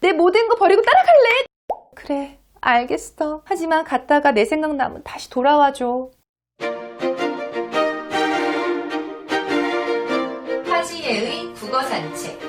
내 모든 거 버리고 따라갈래? 그래, 알겠어. 하지만 갔다가 내 생각 나면 다시 돌아와줘. 하지예의 국어 산책.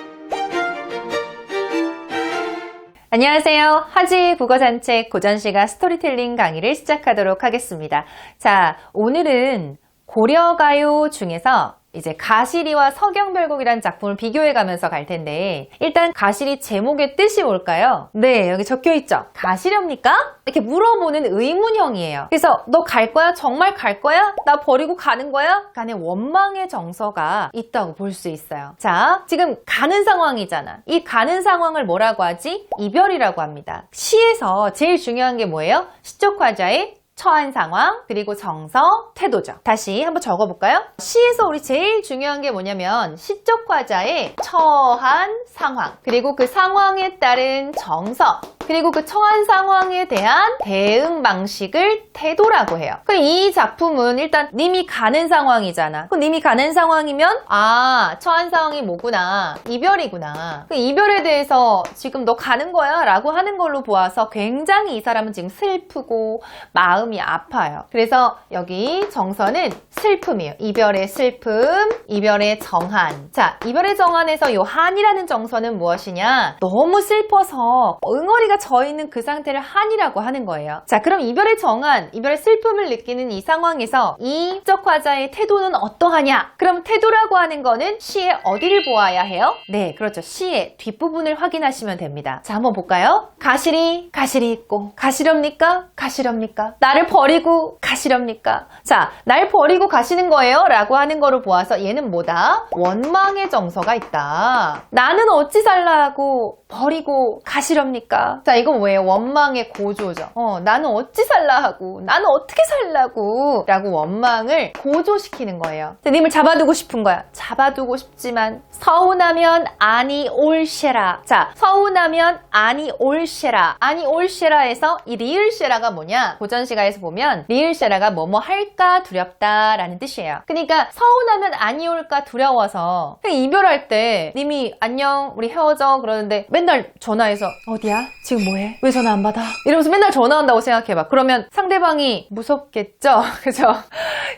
안녕하세요. 하지 국어 산책 고전 시가 스토리텔링 강의를 시작하도록 하겠습니다. 자, 오늘은 고려가요 중에서 이제 가시리와 서경별곡이라는 작품을 비교해 가면서 갈 텐데 일단 가시리 제목의 뜻이 뭘까요? 네, 여기 적혀 있죠. 가시렵니까? 이렇게 물어보는 의문형이에요. 그래서 너 갈 거야? 정말 갈 거야? 나 버리고 가는 거야? 간의 원망의 정서가 있다고 볼 수 있어요. 자, 지금 가는 상황이잖아. 이 가는 상황을 뭐라고 하지? 이별이라고 합니다. 시에서 제일 중요한 게 뭐예요? 시적 화자의 처한 상황, 그리고 정서, 태도죠. 다시 한번 적어볼까요? 시에서 우리 제일 중요한 게 뭐냐면 시적 화자의 처한 상황, 그리고 그 상황에 따른 정서, 그리고 그 처한 상황에 대한 대응 방식을 태도라고 해요. 그이 작품은 일단 님이 가는 상황이잖아. 그 님이 가는 상황이면 아 처한 상황이 뭐구나 이별이구나. 그 이별에 대해서 지금 너 가는 거야 라고 하는 걸로 보아서 굉장히 이 사람은 지금 슬프고 마음 이 아파요. 그래서 여기 정서는 슬픔이에요. 이별의 슬픔, 이별의 정한. 자, 이별의 정한에서 요 한이라는 정서는 무엇이냐? 너무 슬퍼서 응어리가 져 있는 그 상태를 한이라고 하는 거예요. 자, 그럼 이별의 정한, 이별의 슬픔을 느끼는 이 상황에서 이 시적 화자의 태도는 어떠하냐? 그럼 태도라고 하는 거는 시의 어디를 보아야 해요? 네, 그렇죠. 시의 뒷부분을 확인하시면 됩니다. 자, 한번 볼까요? 가시리, 가시리 있고, 가시렵니까? 가시렵니까? 나를 버리고 가시렵니까? 자, 날 버리고 가시는 거예요? 라고 하는 거를 보아서 얘는 뭐다? 원망의 정서가 있다. 나는 어찌 살라 하고 버리고 가시렵니까? 자, 이건 뭐예요? 원망의 고조죠. 어, 나는 어찌 살라 하고, 나는 어떻게 살라고, 라고 원망을 고조시키는 거예요. 자, 님을 잡아두고 싶은 거야. 잡아두고 싶지만, 서운하면 아니 올쉐라. 자, 서운하면 아니 올쉐라. 아니 올쉐라에서 이 리을쉐라가 뭐냐? 고전 시 가에서 보면, 리을쉐라가 뭐뭐 할까 두렵다 라는 뜻이에요. 그러니까, 서운하면 아니 올까 두려워서, 이별할 때, 님이 안녕, 우리 헤어져. 그러는데, 맨날 전화해서, 어디야? 지금 뭐해? 왜 전화 안 받아? 이러면서 맨날 전화 온다고 생각해봐. 그러면 상대방이 무섭겠죠? 그죠?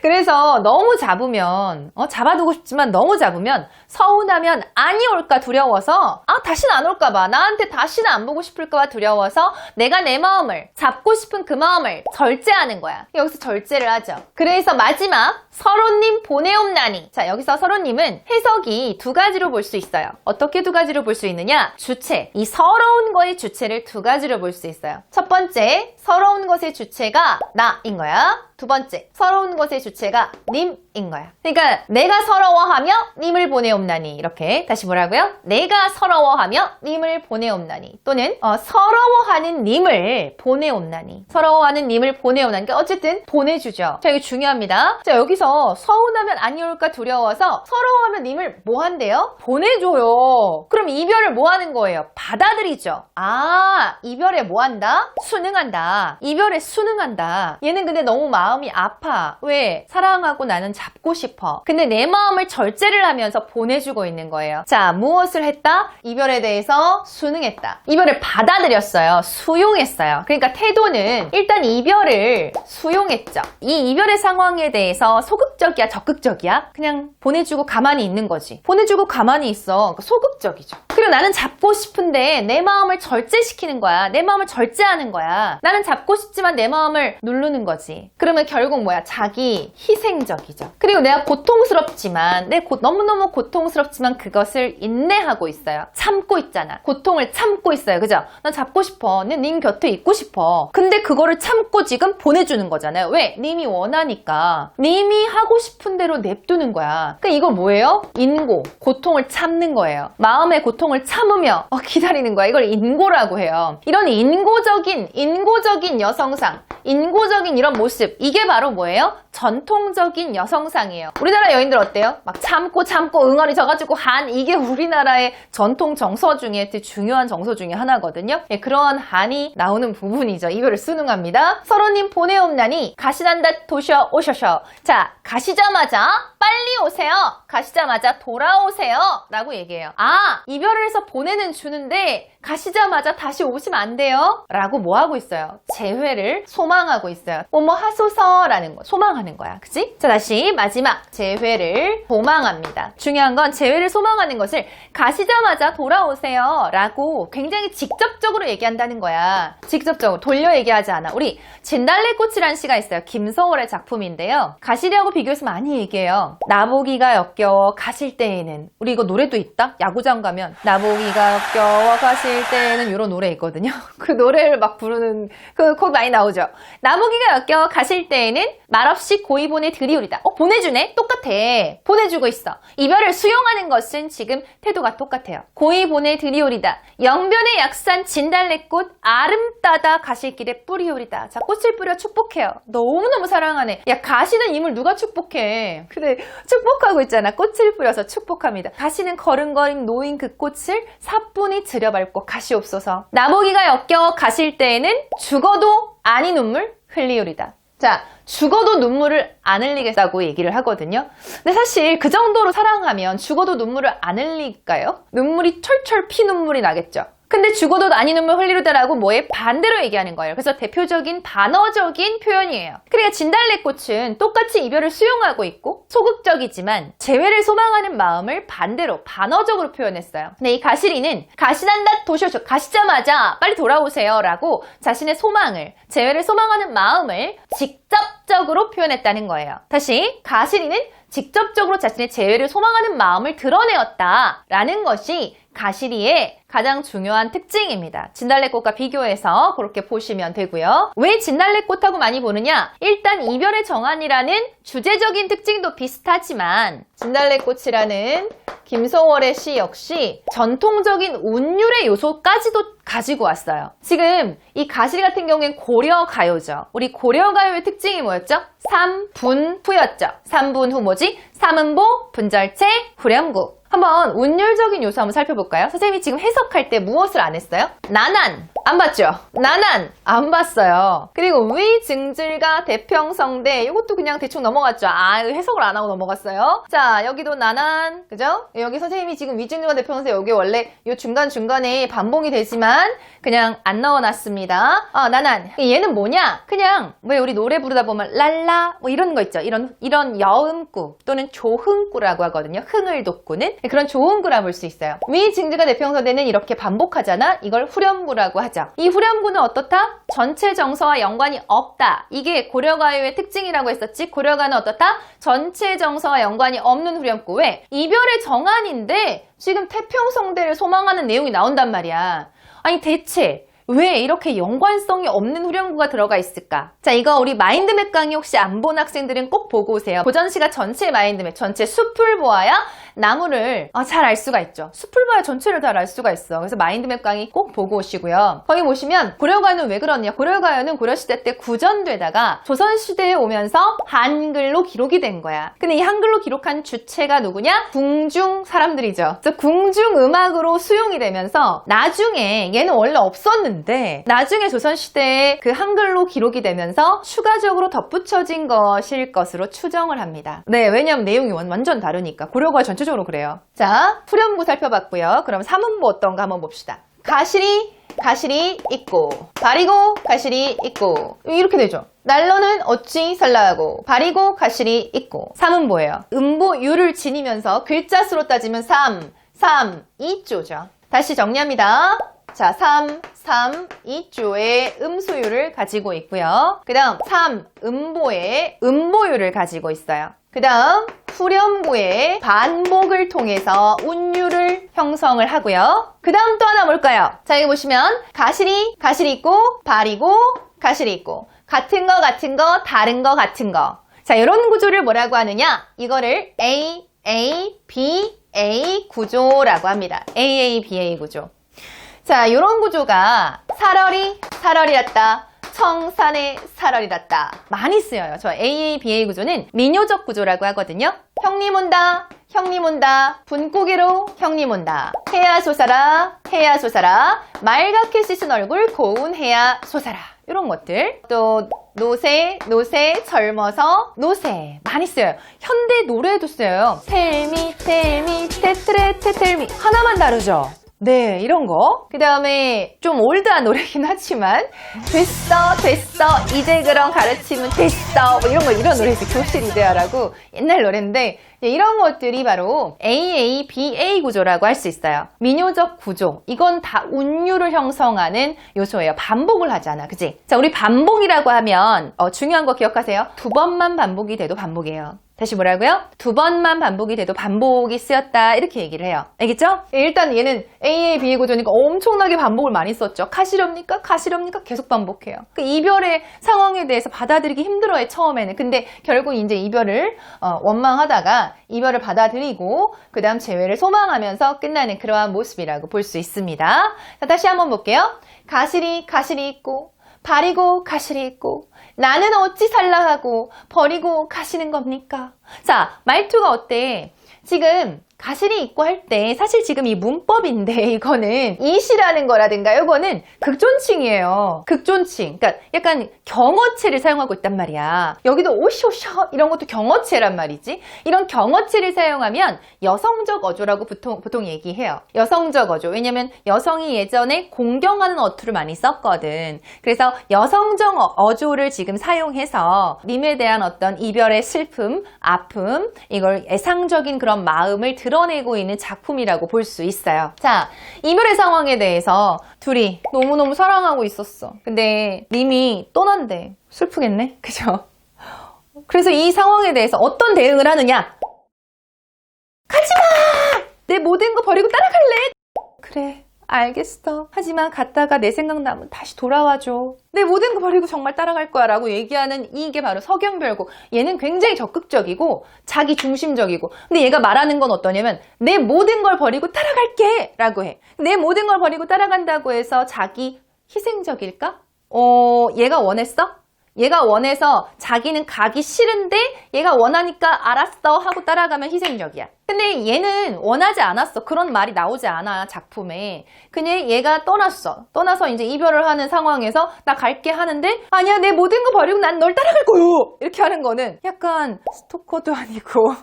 그래서 너무 잡으면, 어, 잡아두고 싶지만 너무 잡으면 서운하면 아니 올까 두려워서, 아, 다시는 안 올까봐. 나한테 다시는 안 보고 싶을까봐 두려워서 내가 내 마음을, 잡고 싶은 그 마음을 절 제하는 거야. 여기서 절제를 하죠. 그래서 마지막, 서로님 보내옵나니. 자, 여기서 서로님은 해석이 두 가지로 볼 수 있어요. 어떻게 두 가지로 볼 수 있느냐? 주체. 이 서러운 거의 주체를 두 가지로 볼 수 있어요. 첫 번째, 서러운 것의 주체가 나인 거야. 두 번째, 서러운 것의 주체가 님인 거야. 그러니까 내가 서러워하며 님을 보내옵나니 이렇게 다시 뭐라고요? 내가 서러워하며 님을 보내옵나니 또는 어, 서러워하는 님을 보내옵나니 서러워하는 님을 보내옵나니 그러니까 어쨌든 보내주죠. 자, 이게 중요합니다. 자, 여기서 서운하면 아니올까 두려워서 서러워하면 님을 뭐 한대요? 보내줘요. 그럼 이별을 뭐 하는 거예요? 받아들이죠. 아, 이별에 뭐 한다? 순응한다. 이별에 순응한다. 얘는 근데 너무 마음 이 아파. 왜? 사랑하고 나는 잡고 싶어. 근데 내 마음을 절제를 하면서 보내주고 있는 거예요. 자, 무엇을 했다? 이별에 대해서 순응했다. 이별을 받아들였어요. 수용했어요. 그러니까 태도는 일단 이별을 수용했죠. 이 이별의 상황에 대해서 소극적이야, 적극적이야? 그냥 보내주고 가만히 있는 거지. 보내주고 가만히 있어. 그러니까 소극적이죠. 그리고 나는 잡고 싶은데 내 마음을 절제시키는 거야. 내 마음을 절제하는 거야. 나는 잡고 싶지만 내 마음을 누르는 거지. 그러면 결국 뭐야? 자기 희생적이죠. 그리고 내가 고통스럽지만, 내 고- 너무너무 고통스럽지만 그것을 인내하고 있어요. 참고 있잖아. 고통을 참고 있어요. 그죠? 난 잡고 싶어. 난님 곁에 있고 싶어. 근데 그거를 참고 지금 보내주는 거잖아요. 왜? 님이 원하니까. 님이 하고 싶은 대로 냅두는 거야. 그러니까 이거 뭐예요? 인고. 고통을 참는 거예요. 마음의 고통을 참으며 어, 기다리는 거야. 이걸 인고라고 해요. 이런 인고적인, 인고적인 여성상, 인고적인 이런 모습. 이게 바로 뭐예요? 전통적인 여성상이에요. 우리나라 여인들 어때요? 막 참고 참고 응어리 져가지고 한 이게 우리나라의 전통 정서 중에 중요한 정서 중에 하나거든요. 예, 그런 한이 나오는 부분이죠. 이거를 수능합니다. 서로님 보내옵나니 가시난다 도셔 오셔셔. 자, 가시자마자 빨리 오세요. 가시자마자 돌아오세요. 라고 얘기해요. 아, 이별을 해서 보내는 주는데 가시자마자 다시 오시면 안 돼요. 라고 뭐 하고 있어요? 재회를 소망하고 있어요. 뭐뭐 하소서라는 거 소망하는 거야. 그치? 자, 다시 마지막 재회를 소망합니다. 중요한 건 재회를 소망하는 것을 가시자마자 돌아오세요. 라고 굉장히 직접적으로 얘기한다는 거야. 직접적으로 돌려 얘기하지 않아. 우리 진달래꽃이라는 시가 있어요. 김서월의 작품인데요. 가시리하고 비교해서 많이 얘기해요. 나보기가 역겨워 가실 때에는 우리 이거 노래도 있다? 야구장 가면 나보기가 역겨워 가실 때에는 이런 노래 있거든요. 그 노래를 막 부르는 그 곡 많이 나오죠. 나보기가 역겨워 가실 때에는 말없이 고이 보내 드리우리다. 어 보내주네? 똑같아. 보내주고 있어. 이별을 수용하는 것은 지금 태도가 똑같아요. 고이 보내 드리우리다. 영변의 약산 진달래꽃 아름따다 가실 길에 뿌리우리다. 자 꽃을 뿌려 축복해요. 너무너무 사랑하네. 야 가시는 임을 누가 축복해? 그래 축복하고 있잖아. 꽃을 뿌려서 축복합니다. 가시는 걸음걸음 놓인 그 꽃을 사뿐히 들여밟고 가시옵소서. 나보기가 역겨워 가실 때에는 죽어도 아니 눈물 흘리우리다. 자, 죽어도 눈물을 안 흘리겠다고 얘기를 하거든요. 근데 사실 그 정도로 사랑하면 죽어도 눈물을 안 흘릴까요? 눈물이 철철 피 눈물이 나겠죠. 근데 죽어도 아니 눈물 흘리르다라고 뭐에 반대로 얘기하는 거예요. 그래서 대표적인 단어적인 표현이에요. 그러니까 진달래꽃은 똑같이 이별을 수용하고 있고 소극적이지만 재회를 소망하는 마음을 반대로 반어적으로 표현했어요. 근데 이 가시리는 가시난다 도쇼쇼 가시자마자 빨리 돌아오세요라고 자신의 소망을 재회를 소망하는 마음을 직접적으로 표현했다는 거예요. 다시 가시리는 직접적으로 자신의 재회를 소망하는 마음을 드러내었다라는 것이 가시리의 가장 중요한 특징입니다. 진달래꽃과 비교해서 그렇게 보시면 되고요. 왜 진달래꽃하고 많이 보느냐? 일단 이별의 정한이라는 주제적인 특징도 비슷하지만 진달래꽃이라는 김소월의 시 역시 전통적인 운율의 요소까지도 가지고 왔어요. 지금 이 가시리 같은 경우엔 고려 가요죠. 우리 고려 가요의 특징이 뭐였죠? 삼분후였죠. 삼분후 뭐지? 삼음보, 분절체, 후렴구. 한번 운율적인 요소 한번 살펴볼까요? 선생님이 지금 해석할 때 무엇을 안 했어요? 나난 안 봤죠? 나난 안 봤어요. 그리고 위 증질과 대평성대 이것도 그냥 대충 넘어갔죠. 아 해석을 안 하고 넘어갔어요. 자 여기도 나난 그죠? 여기 선생님이 지금 위 증질과 대평성대 여기 원래 이 중간 중간에 반봉이 되지만 그냥 안 넣어놨습니다. 아 나난 얘는 뭐냐? 그냥 왜 우리 노래 부르다 보면 랄라 뭐 이런 거 있죠. 이런 이런 여음구 또는 조흥구라고 하거든요. 흥을 돋구는 그런 조흥구라 볼 수 있어요. 위증질과 대평성대는 이렇게 반복하잖아. 이걸 후렴구라고 하죠. 이 후렴구는 어떻다? 전체 정서와 연관이 없다. 이게 고려가요의 특징이라고 했었지. 고려가는 어떻다? 전체 정서와 연관이 없는 후렴구. 왜? 이별의 정한인데 지금 태평성대를 소망하는 내용이 나온단 말이야. 아니 대체 왜 이렇게 연관성이 없는 후렴구가 들어가 있을까? 자, 이거 우리 마인드맵 강의 혹시 안 본 학생들은 꼭 보고 오세요. 고전시가 전체 마인드맵, 전체 숲을 보아야 나무를 아, 잘 알 수가 있죠. 숲을 봐야 전체를 잘 알 수가 있어. 그래서 마인드맵 강의 꼭 보고 오시고요. 거기 보시면 고려가요는 왜 그러냐? 고려가요는 고려시대 때 구전되다가 조선시대에 오면서 한글로 기록이 된 거야. 근데 이 한글로 기록한 주체가 누구냐? 궁중 사람들이죠. 궁중 음악으로 수용이 되면서 나중에 얘는 원래 없었는데 나중에 조선시대에 그 한글로 기록이 되면서 추가적으로 덧붙여진 것일 것으로 추정을 합니다. 네, 왜냐면 내용이 완- 완전 다르니까. 고려가요 전체적으로 그래요. 자, 후렴구 살펴봤고요. 그럼 삼음보 어떤가 한번 봅시다. 가시리, 가시리 있고, 바리고, 가시리 있고. 이렇게 되죠. 날로는 어찌 설라하고, 바리고, 가시리 있고. 삼음보예요. 음보 유를 지니면서 글자 수로 따지면 3, 3, 2조죠. 다시 정리합니다. 자, 3, 3, 2조의 음수율을 가지고 있고요. 그 다음 3, 음보의 음보율을 가지고 있어요. 그 다음 후렴구의 반복을 통해서 운율을 형성을 하고요. 그 다음 또 하나 뭘까요? 자 여기 보시면 가시리, 가시리 있고 발이고 가시리 있고 같은 거 같은 거 다른 거 같은 거. 자 이런 구조를 뭐라고 하느냐? 이거를 A, A, B, A 구조라고 합니다. A, A, B, A 구조. 자, 이런 구조가 사러리, 사러리랐다. 청산의 사러리랐다. 많이 쓰여요. 저 AA, BA 구조는 민요적 구조라고 하거든요. 형님 온다, 형님 온다. 분고개로 형님 온다. 해야 솟아라, 해야 솟아라. 맑게 씻은 얼굴 고운 해야 솟아라. 이런 것들. 또 노새, 노새, 젊어서 노새. 많이 써요. 현대 노래에도 써요. 텔미, 텔미, 테트레, 테텔미. 하나만 다르죠? 네, 이런 거. 그 다음에 좀 올드한 노래긴 하지만, 됐어, 됐어, 이제 그럼 가르치면 됐어. 뭐 이런 거, 이런 노래 있어요. 교실 이데아라고 옛날 노래인데, 네, 이런 것들이 바로 AABA 구조라고 할 수 있어요. 민요적 구조. 이건 다 운율을 형성하는 요소예요. 반복을 하잖아. 그지? 자, 우리 반복이라고 하면, 어, 중요한 거 기억하세요. 두 번만 반복이 돼도 반복이에요. 다시 뭐라고요? 두 번만 반복이 돼도 반복이 쓰였다. 이렇게 얘기를 해요. 알겠죠? 일단 얘는 AABA 구조니까 엄청나게 반복을 많이 썼죠. 가시렵니까? 가시렵니까? 계속 반복해요. 그 이별의 상황에 대해서 받아들이기 힘들어해, 처음에는. 근데 결국 이제 이별을 어, 원망하다가 이별을 받아들이고 그 다음 재회를 소망하면서 끝나는 그러한 모습이라고 볼 수 있습니다. 자, 다시 한번 볼게요. 가시리, 가시리 있고 바리고 가시리 있고 나는 어찌 살라 하고 버리고 가시는 겁니까? 자, 말투가 어때? 지금 가시리 있고 할 때 사실 지금 이 문법인데 이거는 이시라는 거라든가 이거는 극존칭이에요. 극존칭. 그러니까 약간 경어체를 사용하고 있단 말이야. 여기도 오쇼쇼 이런 것도 경어체란 말이지. 이런 경어체를 사용하면 여성적 어조라고 보통, 보통 얘기해요. 여성적 어조. 왜냐면 여성이 예전에 공경하는 어투를 많이 썼거든. 그래서 여성적 어- 어조를 지금 사용해서 님에 대한 어떤 이별의 슬픔, 아픔, 이걸 애상적인 그런 마음을 드러내고 있는 작품이라고 볼 수 있어요. 자, 이별의 상황에 대해서 둘이 너무너무 사랑하고 있었어. 근데 님이 떠난대. 슬프겠네? 그죠? 그래서 이 상황에 대해서 어떤 대응을 하느냐? 가지마! 내 모든 거 버리고 따라갈래? 그래. 알겠어. 하지만 갔다가 내 생각 나면 다시 돌아와줘. 내 모든 거 버리고 정말 따라갈 거야 라고 얘기하는 이게 바로 서경별곡. 얘는 굉장히 적극적이고 자기 중심적이고. 근데 얘가 말하는 건 어떠냐면 내 모든 걸 버리고 따라갈게 라고 해. 내 모든 걸 버리고 따라간다고 해서 자기 희생적일까? 어, 얘가 원했어? 얘가 원해서 자기는 가기 싫은데 얘가 원하니까 알았어 하고 따라가면 희생적이야. 근데 얘는 원하지 않았어. 그런 말이 나오지 않아, 작품에. 그냥 얘가 떠났어. 떠나서 이제 이별을 하는 상황에서 나 갈게 하는데 아니야, 내 모든 거 버리고 난 널 따라갈 거요! 이렇게 하는 거는 약간 스토커도 아니고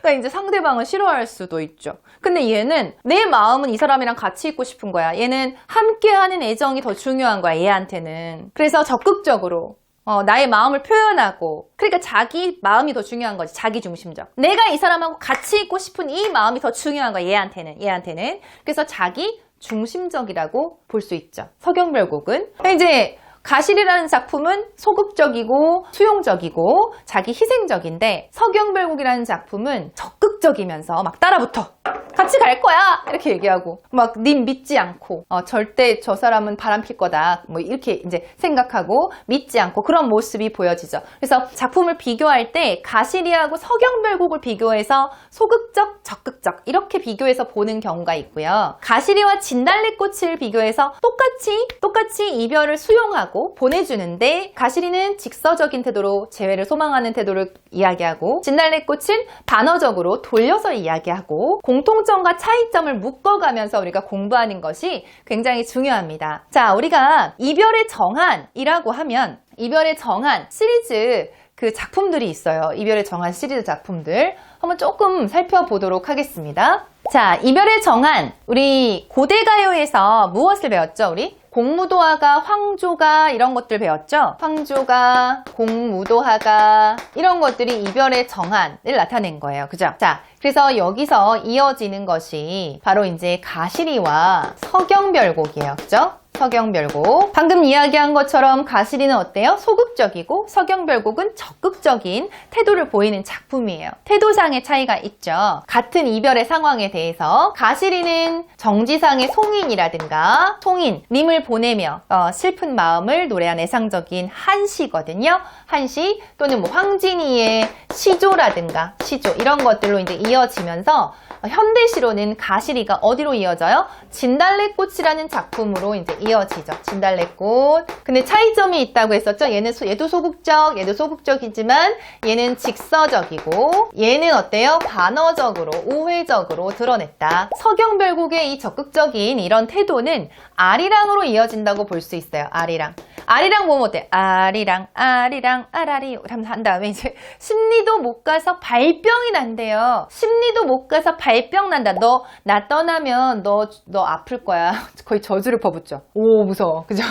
그러니까 이제 상대방을 싫어할 수도 있죠. 근데 얘는 내 마음은 이 사람이랑 같이 있고 싶은 거야. 얘는 함께하는 애정이 더 중요한 거야. 얘한테는. 그래서 적극적으로 어, 나의 마음을 표현하고 그러니까 자기 마음이 더 중요한 거지. 자기 중심적. 내가 이 사람하고 같이 있고 싶은 이 마음이 더 중요한 거야. 얘한테는. 얘한테는. 그래서 자기 중심적이라고 볼 수 있죠. 서경별곡은 이제 가실이라는 작품은 소극적이고 수용적이고 자기 희생적인데 서경별곡이라는 작품은 적극적이면서 막 따라붙어 같이 갈 거야! 이렇게 얘기하고 막 님 믿지 않고 어, 절대 저 사람은 바람필 거다. 뭐 이렇게 이제 생각하고 믿지 않고 그런 모습이 보여지죠. 그래서 작품을 비교할 때 가시리하고 서경별곡을 비교해서 소극적 적극적 이렇게 비교해서 보는 경우가 있고요. 가시리와 진달래꽃을 비교해서 똑같이 똑같이 이별을 수용하고 보내주는데 가시리는 직서적인 태도로 재회를 소망하는 태도를 이야기하고 진달래꽃은 반어적으로 돌려서 이야기하고 공통 점과 차이점을 묶어가면서 우리가 공부하는 것이 굉장히 중요합니다. 자, 우리가 이별의 정한이라고 하면 이별의 정한 시리즈 그 작품들이 있어요. 이별의 정한 시리즈 작품들. 한번 조금 살펴보도록 하겠습니다. 자, 이별의 정한. 우리 고대 가요에서 무엇을 배웠죠, 우리? 공무도화가, 황조가 이런 것들 배웠죠? 황조가, 공무도화가 이런 것들이 이별의 정한을 나타낸 거예요. 그죠? 자, 그래서 여기서 이어지는 것이 바로 이제 가시리와 서경별곡이에요. 그죠? 서경별곡. 방금 이야기한 것처럼 가시리는 어때요? 소극적이고 서경별곡은 적극적인 태도를 보이는 작품이에요. 태도상의 차이가 있죠. 같은 이별의 상황에 대해서 가시리는 정지상의 송인이라든가 송인, 님을 보내며 어, 슬픈 마음을 노래한 애상적인 한시거든요. 한시 또는 뭐 황진이의 시조라든가 시조 이런 것들로 이제 이어지면서 어, 현대시로는 가시리가 어디로 이어져요? 진달래꽃이라는 작품으로 이제 이어지죠. 진달래꽃. 근데 차이점이 있다고 했었죠. 얘는 소- 얘도 소극적, 얘도 소극적이지만 얘는 직서적이고 얘는 어때요? 반어적으로, 우회적으로 드러냈다. 서경별곡의 이 적극적인 이런 태도는 아리랑으로 이어진다고 볼 수 있어요. 아리랑. 아리랑 보면 어때? 아리랑, 아리랑, 아라리. 한 다음에 이제 심리도 못 가서 발병이 난대요. 심리도 못 가서 발병 난다. 너, 나 떠나면 너, 너 아플 거야. 거의 저주를 퍼붓죠. 오, 무서워. 그죠?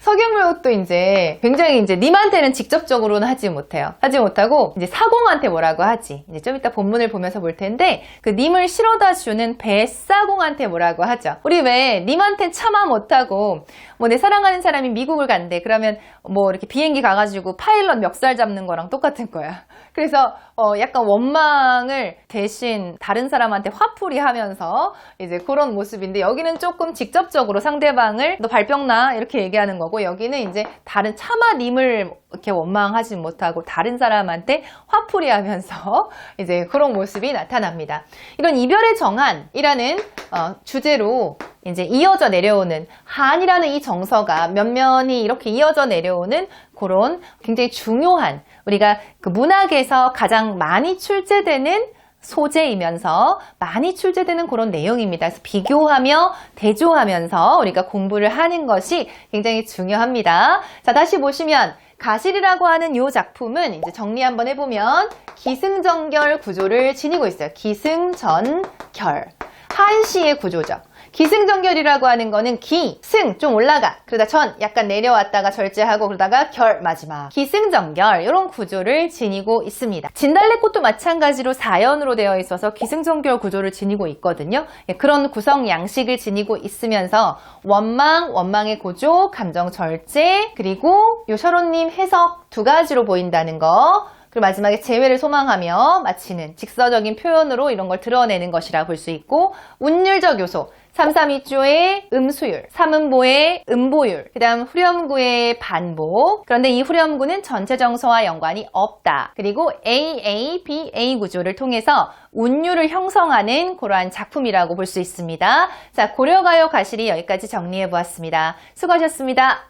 서경묘도 이제 굉장히 이제 님한테는 직접적으로는 하지 못해요. 하지 못하고 이제 사공한테 뭐라고 하지. 이제 좀 이따 본문을 보면서 볼 텐데 그 님을 실어다 주는 뱃사공한테 뭐라고 하죠. 우리 왜 님한테 참아 못하고 뭐 내 사랑하는 사람이 미국을 간대. 그러면 뭐 이렇게 비행기 가가지고 파일럿 멱살 잡는 거랑 똑같은 거야. 그래서 어 약간 원망을 대신 다른 사람한테 화풀이 하면서 이제 그런 모습인데 여기는 조금 직접적으로 상대 방을 너 발병나 이렇게 얘기하는 거고 여기는 이제 다른 차마님을 이렇게 원망하지 못하고 다른 사람한테 화풀이 하면서 이제 그런 모습이 나타납니다. 이런 이별의 정한이라는 어, 주제로 이제 이어져 내려오는 한이라는 이 정서가 면면이 이렇게 이어져 내려오는 그런 굉장히 중요한 우리가 그 문학에서 가장 많이 출제되는 소재이면서 많이 출제되는 그런 내용입니다. 그래서 비교하며 대조하면서 우리가 공부를 하는 것이 굉장히 중요합니다. 자, 다시 보시면 가실이라고 하는 이 작품은 이제 정리 한번 해보면 기승전결 구조를 지니고 있어요. 기승전결. 한시의 구조죠. 기승전결이라고 하는 거는 기, 승, 좀 올라가. 그러다 전, 약간 내려왔다가 절제하고 그러다가 결, 마지막. 기승전결, 이런 구조를 지니고 있습니다. 진달래꽃도 마찬가지로 사연으로 되어 있어서 기승전결 구조를 지니고 있거든요. 예, 그런 구성 양식을 지니고 있으면서 원망, 원망의 구조, 감정 절제, 그리고 요셔론님 해석 두 가지로 보인다는 거. 그리고 마지막에 재회를 소망하며 마치는 직서적인 표현으로 이런 걸 드러내는 것이라 볼 수 있고 운율적 요소 332조의 음수율, 3음보의 음보율, 그 다음 후렴구의 반복. 그런데 이 후렴구는 전체 정서와 연관이 없다. 그리고 AA, BA 구조를 통해서 운율을 형성하는 그러한 작품이라고 볼 수 있습니다. 자, 고려가요 가실이 여기까지 정리해 보았습니다. 수고하셨습니다.